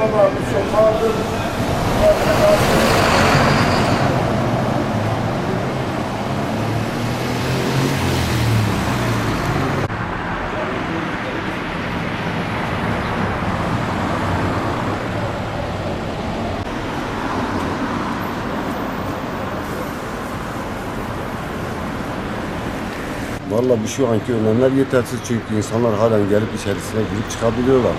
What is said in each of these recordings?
Baba bir şey kaldı. Vallahi şu anki önlemler yetersiz çünkü insanlar halen gelip içerisine girip çıkabiliyorlar.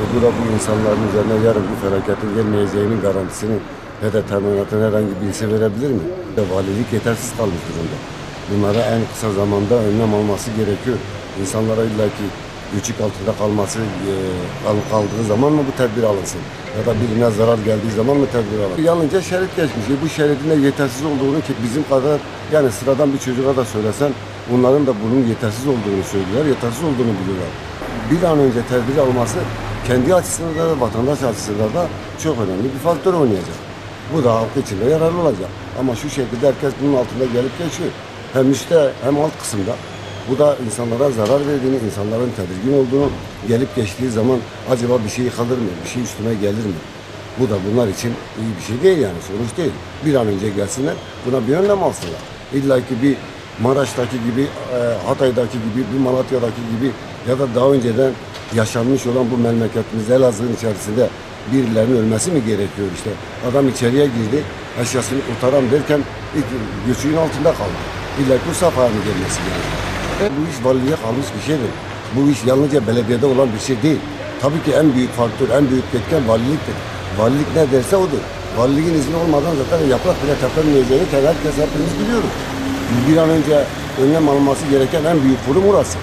E bu da bu insanların üzerine yarın bu felaketin gelmeyeceğinin garantisini ve de teminatını herhangi birisi verebilir mi? Ve valilik yetersiz kalmış durumda. Bunlara en kısa zamanda önlem alması gerekiyor. İnsanlara illaki güçlük altında kalması e, kal- kaldığı zaman mı bu tedbir alınsın? Ya da birine zarar geldiği zaman mı tedbir alınsın? Yalnızca şerit geçmiş. E bu şeridin de yetersiz olduğunu ki bizim kadar yani sıradan bir çocuğa da söylesen Bunların da bunun yetersiz olduğunu söylüyorlar, yetersiz olduğunu biliyorlar. Bir an önce tedbir alması kendi açısından da vatandaş açısından da çok önemli bir faktör oynayacak. Bu da halk için de yararlı olacak. Ama şu şekilde herkes bunun altında gelip geçiyor. Hem üstte hem alt kısımda. Bu da insanlara zarar verdiğini, insanların tedirgin olduğunu, gelip geçtiği zaman acaba bir şey kalır mı, bir şey üstüme gelir mi? Bu da bunlar için iyi bir şey değil yani sonuç değil. Bir an önce gelsinler buna bir önlem alsınlar. İlla ki bir Maraş'taki gibi, e, Hatay'daki gibi, bir Malatya'daki gibi ya da daha önceden yaşanmış olan bu memleketimiz Elazığ'ın içerisinde birilerinin ölmesi mi gerekiyor işte? Adam içeriye girdi, eşyasını kurtaram derken göçüğün altında kaldı. İlla ki mı gelmesi gerekiyor? Bu iş valiliğe kalmış bir şeydir. Bu iş yalnızca belediyede olan bir şey değil. Tabii ki en büyük faktör, en büyük etken valiliktir. Valilik ne derse odur. Valiliğin izni olmadan zaten yaprak bile tepemeyeceğini herkes hepimiz biliyoruz. Bir an önce önlem alınması gereken en büyük kurum orası.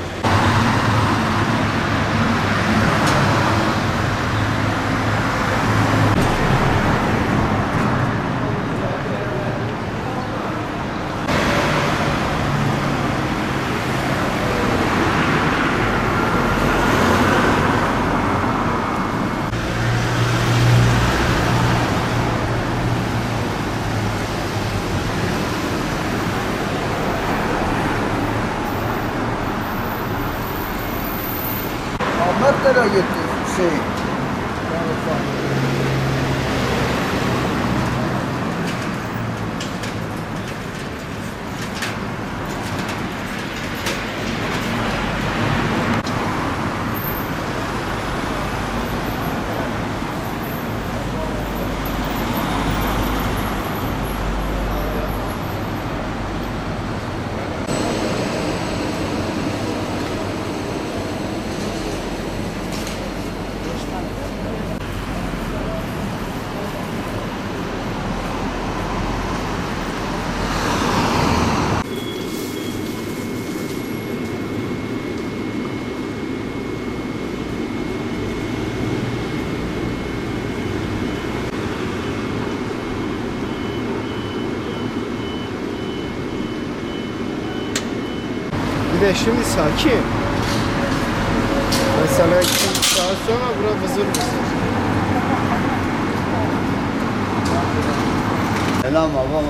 Ahmet nereye gitti? Şey. Şimdi sakin. Mesela iki saat sonra bura vızır vızır. Selam babam.